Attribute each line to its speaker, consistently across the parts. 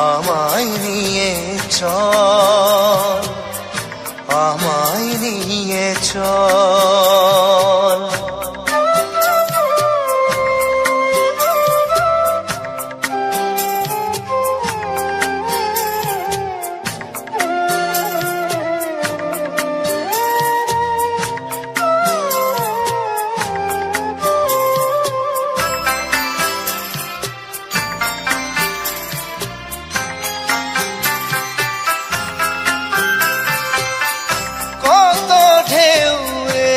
Speaker 1: আমায় নিয়ে চল আমায় নিয়ে চল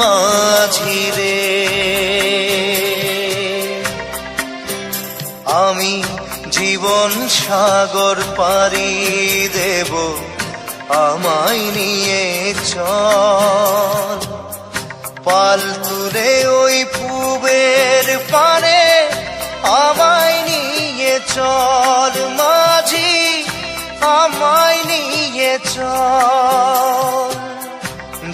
Speaker 1: মাঝি রে। আমি জীবন সাগর পারি দেব, আমায় নিয়ে চল। পাল তুলে ওই পুবের পারে আমায় নিয়ে চল মাঝি, আমায় নিয়ে চল।